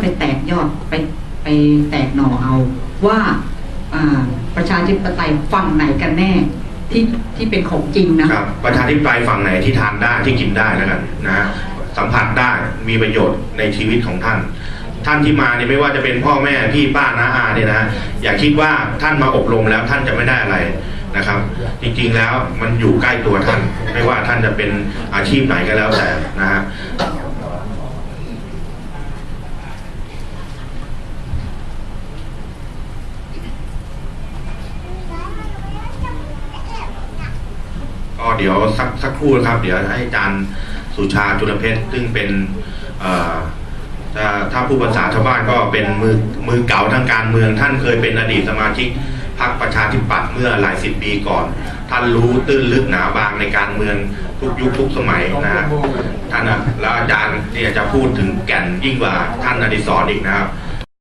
ไปแตกยอดไปไปแตกหน่อเอาว่าประชาธิปไตยฝั่งไหนกันแน่ที่ที่เป็นของจริงนะครับประชาธิปไตยฝั่งไหนที่ทานได้ที่กินได้แล้วกันนะสัมผัสได้มีประโยชน์ในชีวิตของท่าน ท่านที่มาเนี่ยไม่ว่าจะเป็นพ่อแม่พี่ป้าน้าอาเนี่ยนะฮะอย่าคิดว่าท่านมาอบรมแล้วท่านจะไม่ได้อะไรนะครับ จริงๆแล้วมันอยู่ใกล้ตัวท่าน ไม่ว่าท่านจะเป็นอาชีพไหนก็แล้วแต่นะฮะ ก็เดี๋ยวสักสักครู่นะครับ เดี๋ยวให้อาจารย์สุชาจุลเพชรซึ่งเป็นถ้าถ้าผู้ภาษาชาวบ้านก็เป็นมือมือเก่าทางการเมือง ท่านเคยเป็นอดีตสมาชิกพรรคประชาธิปัตย์เมื่อหลายสิบปีก่อน ท่านรู้ตื้นลึกหนาบางในการเมืองทุกยุคทุกสมัยนะท่านนะแล้วอาจารย์เนี่ยจะพูดถึงแก่นยิ่งกว่าท่านอดิศรอีกนะครับ